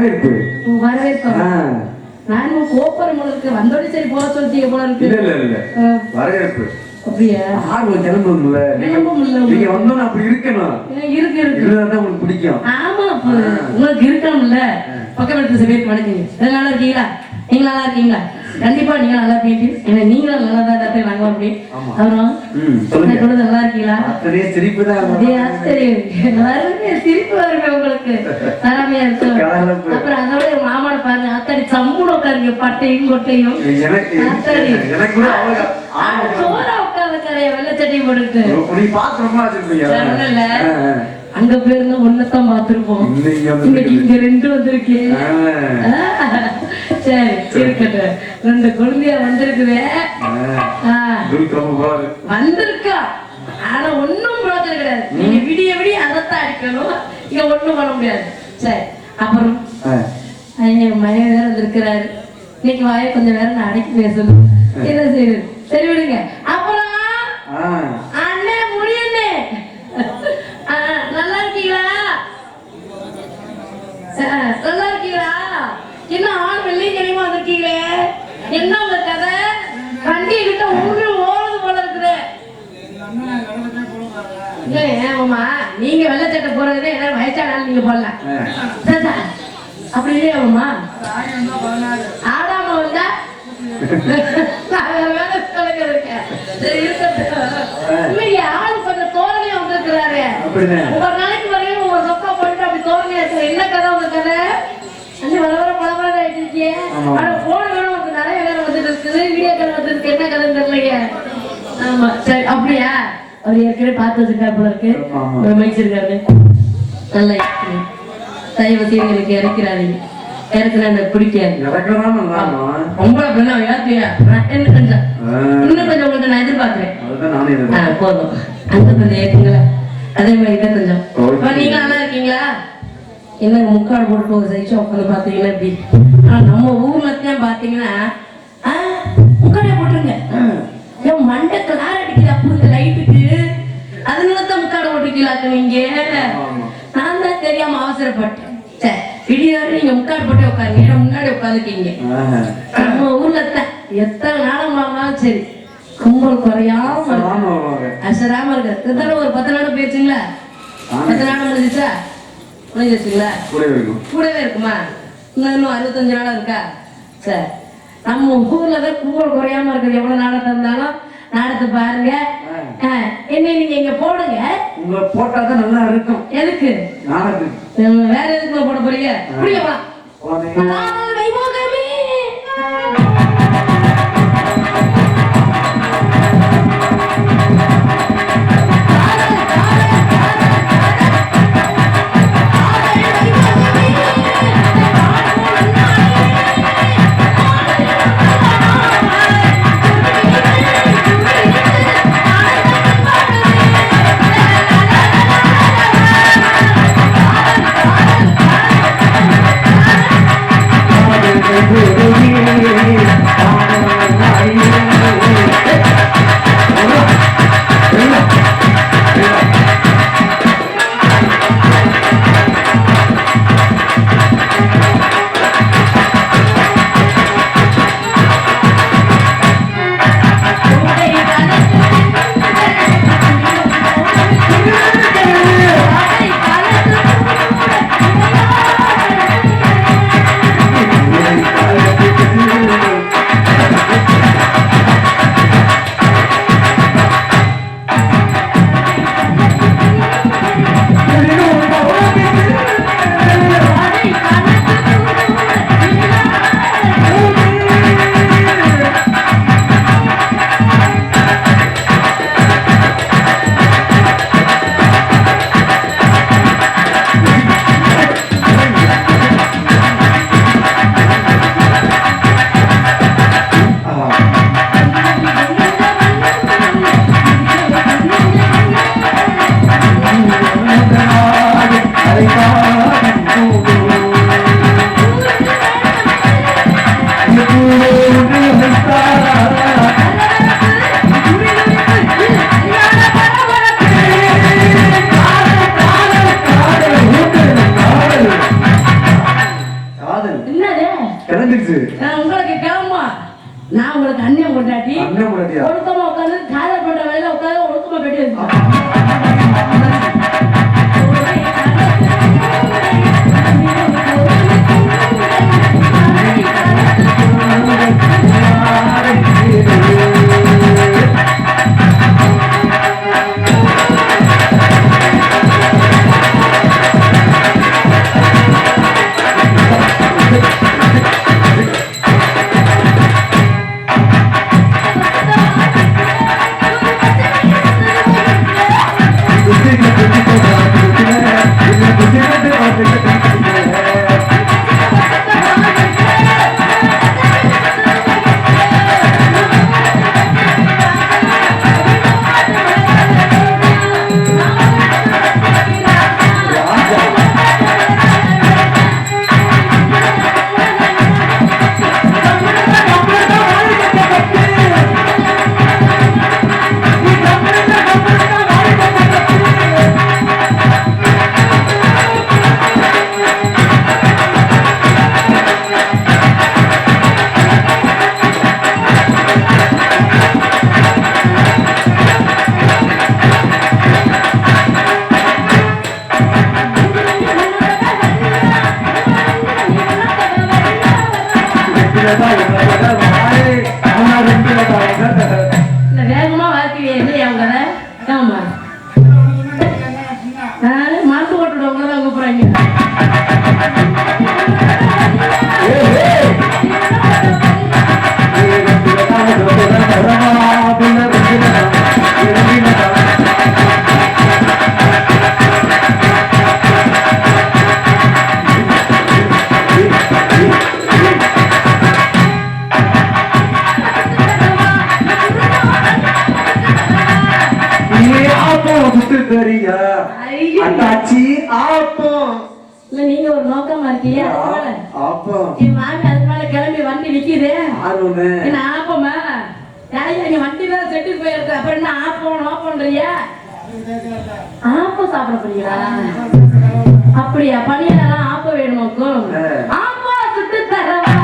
வரவேற்பு. வரவேற்பு. நான் கோப்பரம் இருக்கு வந்தோடனே சரி போக சொல்லிட்டீங்க போல இருக்கு. இல்ல இல்ல இல்ல. வரவேற்பு. ஆர்வம் கிளம்பும்ல. நீங்க அப்படி இருக்கணும். இருக்கு இருக்கு. இருந்தாதான் உங்களுக்கு பிடிக்கும். ஆமா உங்களுக்கு இருக்கணும்ல. பக்கம் எடுத்து பேருக்கு வணக்கங்க எல்லாம் நல்லா இருக்கீங்களா? நீங்க நல்லா இருக்கீங்களா? கண்டிப்பா நீங்க நல்லா இருப்பீங்க ஏன்னா நீங்களும் நல்லா தான் இருப்பீங்க நாங்க அப்படி ஆமா. அப்புறம் சொல்றது நல்லா இருக்கீங்களா? சிரிப்பு தான். வருங்க சிரிப்பு வருங்க உங்களுக்கு. தராமையா இருக்கு. கலகலப்பு. அப்புறம் அதோட மாமான பாருங்க அத்தடி சம்பூட உட்காருங்க பட்டையும் கொட்டையும். கூட அவங்க சோறா உட்கார்ந்து கரைய வெள்ளச்சட்டையும் போட்டுட்டு அங்க போயிருந்தா ஒன்னதான் இன்னைக்கு இங்க ரெண்டு வந்திருக்கேன் ஆ, சரி இருக்கட்டும். ரெண்டு குழந்தையா வந்திருக்குதே. வந்திருக்கா. ஆனா ஒண்ணும் பிரோஜனம் கிடையாது. நீங்க விடிய விடிய அதைத்தான் அடிக்கணும். இங்க ஒண்ணும் பண்ண முடியாது. சரி அப்புறம். என் மகன் வேற வந்திருக்கிறாரு. இன்னைக்கு வாய கொஞ்சம் வேற நான் அடக்கி பேசணும். என்ன செய்யுது சரி விடுங்க. அப்புறம்? நல்லா இருக்கீங்களா என்ன ஆள் வெள்ளிக்கிழமை வந்திருக்கீங்களே? என்ன உங்க கதை? வண்டி கிட்ட ஊரு ஓடுது போல இருக்குது. இல்ல, ஏமாம்மா, நீங்க வெள்ளச்சட்டை போறதுல என்ன வயசானாலும் நீங்க போடலாம். அப்படி இல்லையாம்மா ஆடாம வந்தா நான் வேற வேலை சொல்லுங்க இருக்கேன். சரி, இருக்கட்டும். இல்லையே, ஆளு கொஞ்சம் தோரணையா வந்திருக்கிறாரு. ஒவ்வொரு நாளைக்கு வரையும் என்ன கதை உங்க கதை? அண்ணே, வர வர ஆயிட்டு இருக்கியே. ஆனா, phone வேற வந்து நிறைய வேற வந்துட்டு இருக்குது. call வந்துட்டு இருக்கு. என்ன கதைன்னு தெரியலையே. ஆமா, சரி, அப்படியா? அவர் ஏற்கனவே பார்த்து வச்சிருக்காரு போல இருக்கு மகிழ்ச்சிருக்காரு நல்லா. தயவு செய்து எனக்கு இறக்கிறாதீங்க எனக்கு பிடிக்காது இறக்குறதா நல்லாமா? உங்களை அப்படின்னா ஏத்தியா நான் என்ன கொஞ்சம். இன்னும் கொஞ்சம் உங்கள்ட்ட நான் எதிர்பார்க்கிறேன் நானே. போதும் அங்க கொஞ்சம் ஏத்துங்களா அதே மாதிரி இதை கொஞ்சம் ஓகே. அப்ப நீங்க நல்லா இருக்கீங்களா என்னங்க முக்காடு போட்டு ஒரு சைஸா உட்காந்து பாத்தீங்கன்னா இப்படி ஆனா நம்ம ஊர்ல தான் பாத்தீங்கன்னா ஆ, முக்காடே போட்டுருங்க. ஏன் மண்டை கலார் அப்போ இந்த லைட்டுக்கு? அதனால தான் முக்காடு போட்டுக்கலாக்க நீங்க? ஆமா. நான் தான் தெரியாம அவசரப்பட்டேன். சரி விடிய வரை நீங்க முக்காடு போட்டு உட்காருங்க. ஏன்னா முன்னாடி உட்காந்துக்கீங்க. ஆ. நம்ம ஊர்ல தான் எத்தனை நாளும் ஆனாலும் சரி கும்பல் குறையாம. அசராம இருக்கு. ஒரு பத்து நாள் போயிடுச்சுங்களா பத்து நாள் முடிஞ்சிச்சா கூடவே இருக்கும். கூடவே இருக்குமா? இன்னும் இன்னும் அறுபத்தஞ்சு நாள் இருக்கா? சரி. நம்ம ஊர்ல தான் கும்பல் குறையாம இருக்குது எவ்வளவு நாடகம் இருந்தாலும் நாடகத்தை பாருங்க. என்ன நீங்க இங்க போடுங்க. உங்களை போட்டாதான் நல்லா இருக்கும். எதுக்கு? வேற எதுக்கு போட போறீங்க? புரிய இந்த அட்டாச்சி இருக்கீங்க ஆப்பம் என் கிளம்பி வண்டி நிக்குது. என்ன நீ வண்டி வேற செட்டுக்கு போயிருக்க. அப்ப என்ன ஆப்பம் ஆப்பம் சாப்பிட போறீங்களா? அப்படியா? பணியாளர் ஆப்பம் வேணுமாக்கும் ஆப்பா சுட்டு தரவா?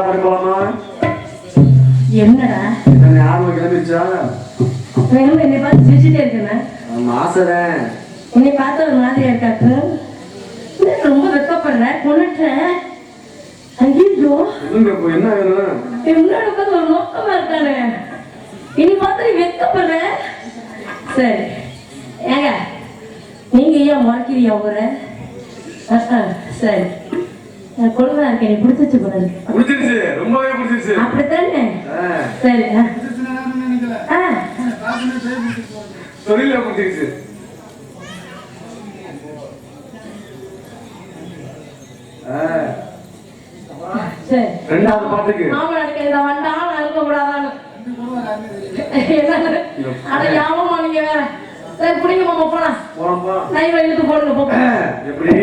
உற்சாகம் என்ன ஞாபகம் என்னை பார்த்து சிரிச்சுட்டே இருக்கேன் ஆசரன் உன்னை பார்த்து ஒரு மாதிரியா இருக்காக்கு ரொம்ப வெக்கப்படுறேன் கொண்டுட்டேன் ஐயோ என்ன வேணும் நீ வெக்கப்படுற சரி. ஏங்க நீங்க ஏன் மறக்கிறீங்க சரி. கொழுவா பிடிச்சிச்சு போல இருக்கு. பிடிச்சிருச்சு ரொம்பவே பிடிச்சிருச்சு. அப்படித்தானே? ஆ, சரி தொழில பிடிச்சிருச்சு. ரெண்டாவது பாட்டுக்கு. மாமனாருக்கு இந்த அழுக்க கூடாதான்னு? அட யாமமா நீங்க வேற? சரி பிடிங்க மாமா போலாம். போ. நைவ இழுத்து போடுங்க எப்படி?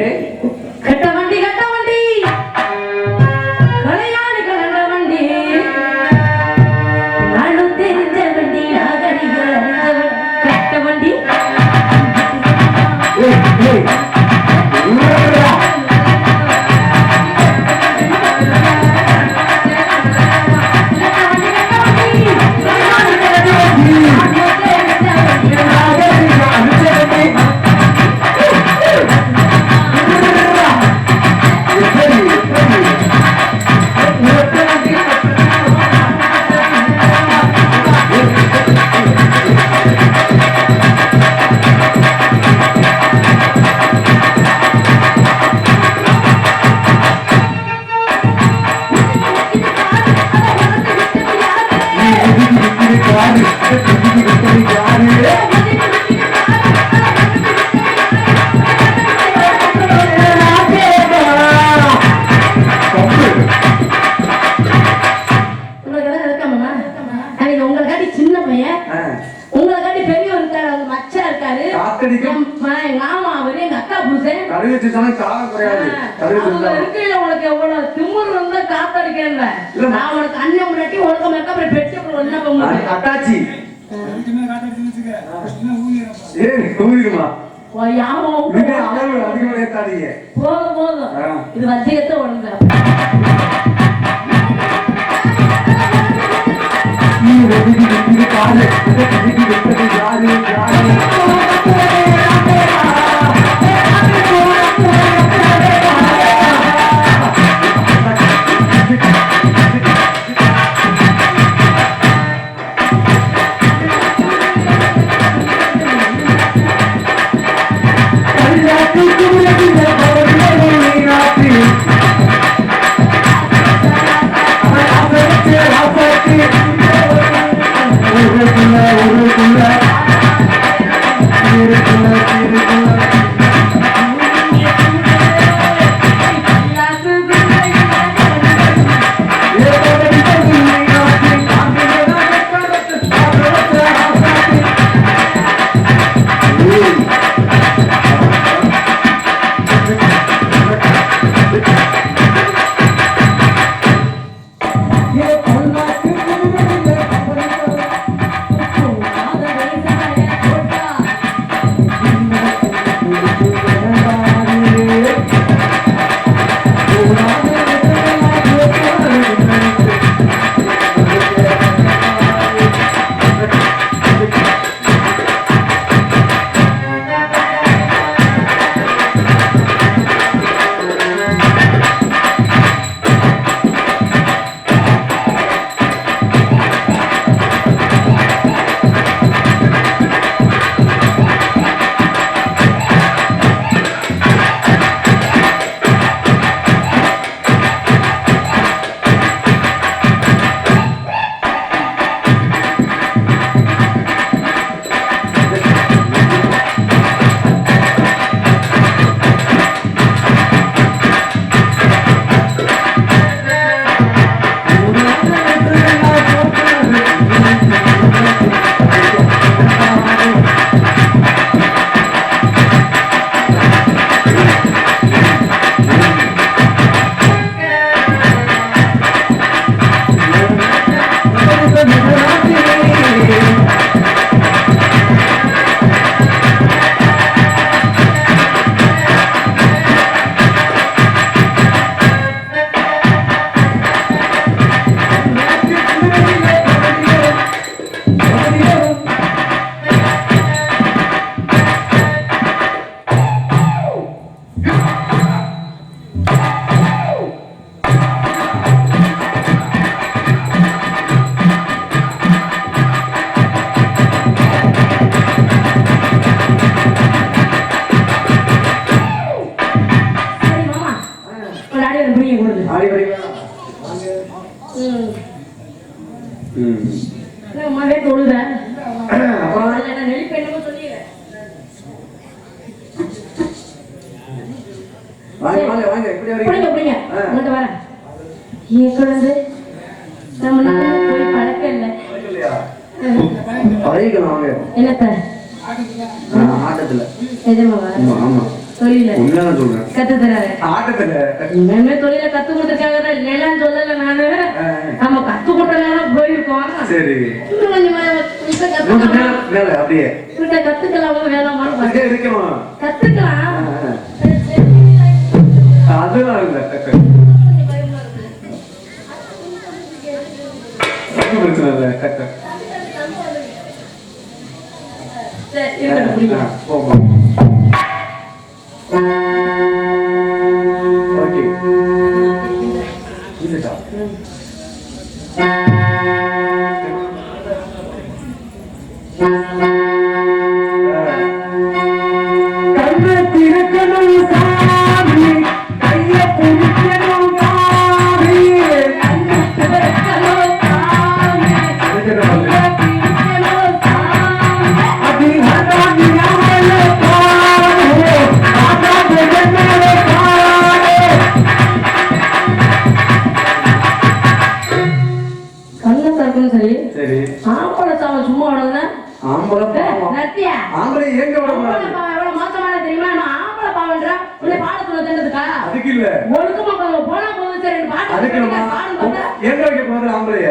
போதும். இது வத்தியத்தை நீ எதுக்கு நிக்கிறீ யாரு? யாரு? வாங்க வாங்க வாங்க எப்படி பிடிங்க வரீங்க பிடிங்க ஆ. இங்கிட்டு வரேன். என் குழந்தை நம்ம நாள் போய் பழக்கம் இல்லை இல்லையா பழகிக்கலாம் வாங்க. என்னத்த? ஆட்டத்துல. ஆமா ஆமா. தொழில உண்மையான சொல்றேன் கத்து தராரு ஆட்டத்துல? இனிமே தொழில கத்து கொடுத்துருக்காங்க இல்லைன்னு சொல்லல நானு. நம்ம கத்து கொடுத்த நேரம் போயிருக்கோம். சரி. கொஞ்சம் அப்படியே. கத்துக்கலாமா வேணாமான்னு கத்துக்கலாம். அதெல்லாம் இல்ல ஒண்ணும் பிரச்சனை இல்ல சரி, இருக்கட்டும், பிடிங்க. ஆ, போவோம் ஓகே இல்லடா அதுக்கு நம்ம எங்க வைக்க போறது ஆம்பளைய.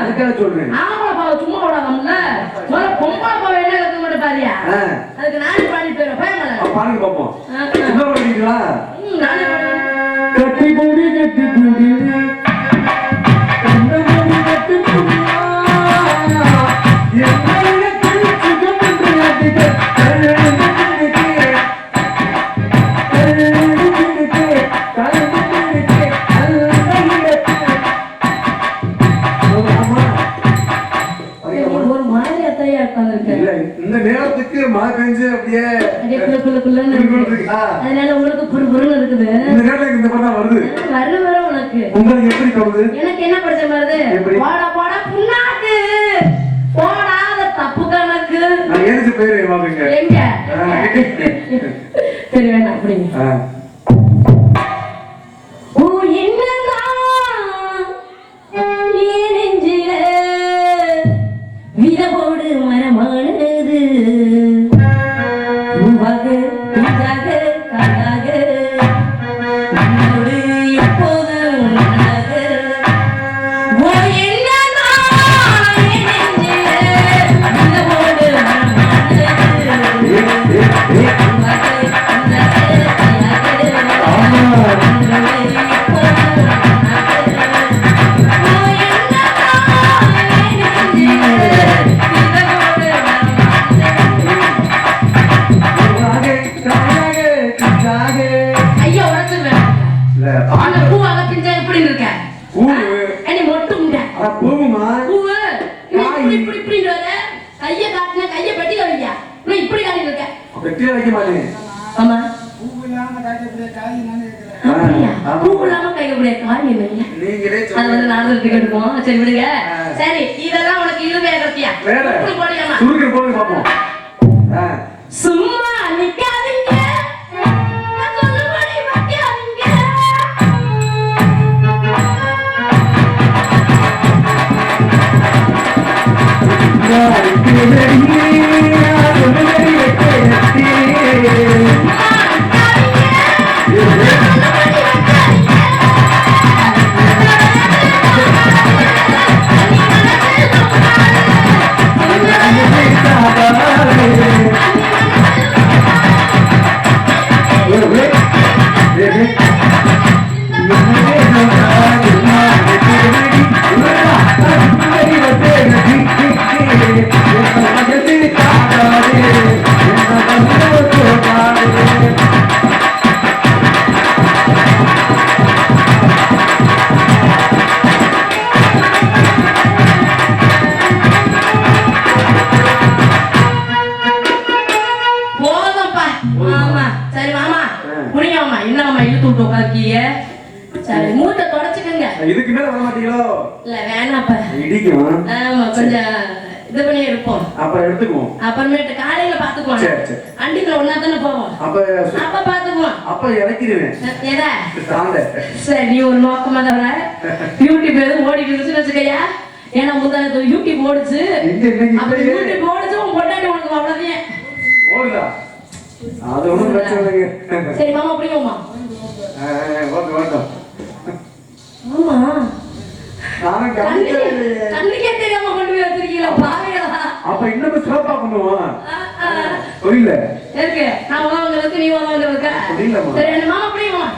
அதுக்காக சொல்றேன். சரி வேண்டாம் அப்படிங்க இல்ல, பூவு. அட, பூவுமா? வெட்டியா வைக்க. மாட்டேன். ஆமா. ஆ, அப்படியா? ஆமா. பூ இல்லாம கையக்கூடிய காரியம் இல்லையா நீங்களே அது சொல்லுங்க. வந்து நாடகத்துக்கு எடுப்போம் சரி விடுங்க. சரி இதெல்லாம் உனக்கு இழுவே கத்தியா வேற இப்படி போடியாமா சுருக்கி போடுங்க பாப்போம் ஆ. சும்மா நிக்காதீங்க யாருக்கு இருப்போம் அப்ப எடுத்துக்குவோம். அப்புறமேட்டு காலையில பாத்துக்குவோம் சரி, சரி. தானே போவோம். அப்ப அப்ப பாத்துக்குவோம் அப்ப இறக்கிடுவேன். எதா? சரி நீ ஒரு நோக்கமா தவிர யூடியூப் எதுவும் ஓடிட்டு இருந்துச்சுன்னு வச்சுக்கையா. ஏன்னா முந்தானத்து யூடியூப் ஓடுச்சு. அப்ப யூடியூப் ஓடுச்சு உன் பொண்டாட்டி உனக்கு அவ்வளவுதான். ஓடுதா? அது ஒண்ணும் பிரச்சனை இல்லைங்க. சரி மாமா ஓட்டும் ஆமா. நானும் கண்ணுக்கே தெரியாம கொண்டு போய் வச்சிருக்கீங்களா பாவிகளா அப்ப இன்னும் சிறப்பா பண்ணுவோம். புரியல. இருக்கு. நான் உதவுங்களுக்கு நீ உதவுங்களுக்கு புரியலம்மா. சரி மாமா பிடிக்குமா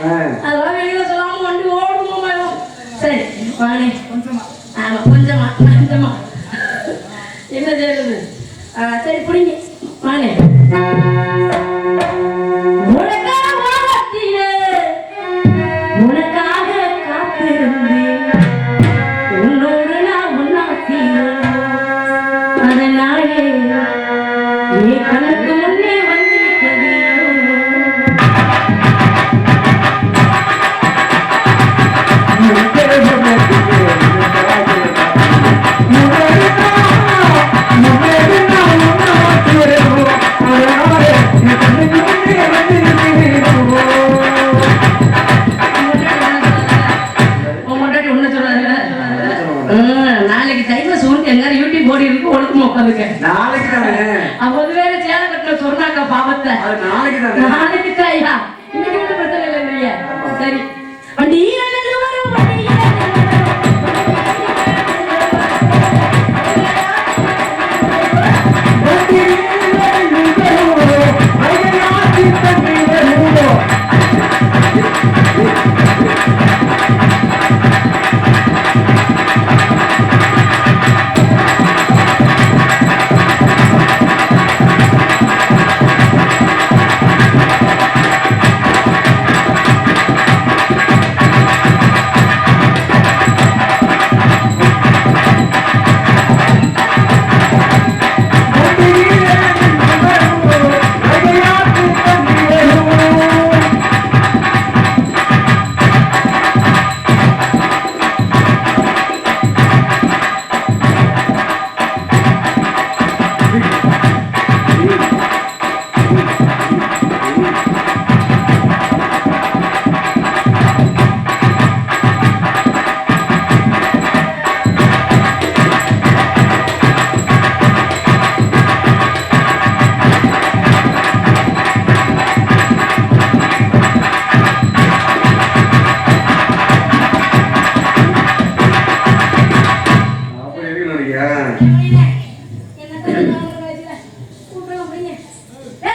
அதெல்லாம் வெளியில சொல்லாம வண்டி ஓடுமா சரி வாங்க. நாளைக்கு டைம் சூழ்நிலை எல்லாரும் யூடியூப் ஓடி இருக்கு ஒழுக்கமா உட்காந்துக்க. நாளைக்கு தானே? அப்போது வேற சேலை கட்டின சொன்னாக்கா பாவத்தை. அது நாளைக்கு தானே? நாளைக்கு தாயா? இன்னைக்கு